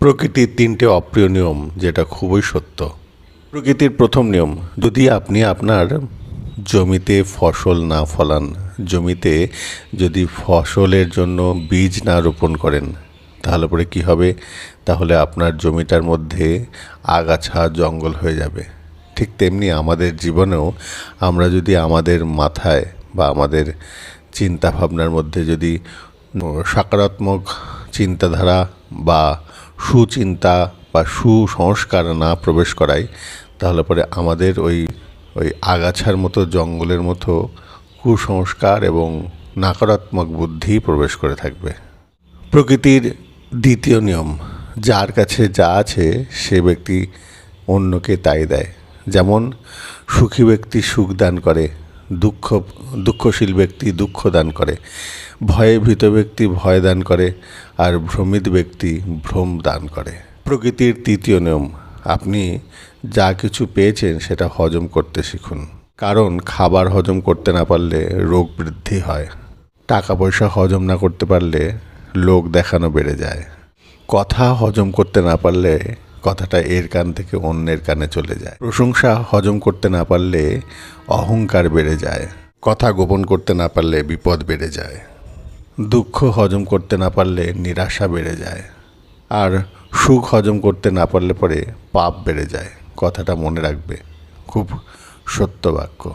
প্রকৃতির তিনটে অপ্রিয় নিয়ম, যেটা খুবই সত্য। প্রকৃতির প্রথম নিয়ম, যদি আপনি আপনার জমিতে ফসল না ফলান, জমিতে যদি ফসলের জন্য বীজ না রোপণ করেন, তাহলে পরে কী হবে? তাহলে আপনার জমিটার মধ্যে আগাছা, জঙ্গল হয়ে যাবে। ঠিক তেমনি আমাদের জীবনেও আমরা যদি আমাদের মাথায় বা আমাদের চিন্তা ভাবনার মধ্যে যদি সকারাত্মক চিন্তাধারা বা সুচিন্তা বা সুসংস্কার না প্রবেশ করাই তাহলে পরে আমাদের ওই ওই আগাছার মতো, জঙ্গলের মতো কুসংস্কার এবং নাকারাত্মক বুদ্ধি প্রবেশ করে থাকবে। প্রকৃতির দ্বিতীয় নিয়ম, যার কাছে যা আছে সে ব্যক্তি অন্যকে তাই দেয়। যেমন, সুখী ব্যক্তি সুখ দান করে দুঃখ, দুঃখশীল ব্যক্তি দুঃখ দান করে। ভয়ে ভীত ব্যক্তি ভয় দান করে আর ভ্রমিত ব্যক্তি ভ্রম দান করে। প্রকৃতির তৃতীয় নিয়ম, আপনি যা কিছু পেয়েছেন সেটা হজম করতে শিখুন। কারণ খাবার হজম করতে না পারলে রোগ বৃদ্ধি হয়। টাকা পয়সা হজম না করতে পারলে লোক দেখানো বেড়ে যায়। কথা হজম করতে না পারলে কথাটা এর কান থেকে অন্যের কানে চলে যায়। প্রশংসা হজম করতে না পারলে অহংকার বেড়ে যায়। কথা গোপন করতে না পারলে বিপদ বেড়ে যায়। দুঃখ হজম করতে না পারলে নিরাশা বেড়ে যায়। আর সুখ হজম করতে না পারলে পরে পাপ বেড়ে যায়। কথাটা মনে রাখবে। খুব সত্য বাক্য।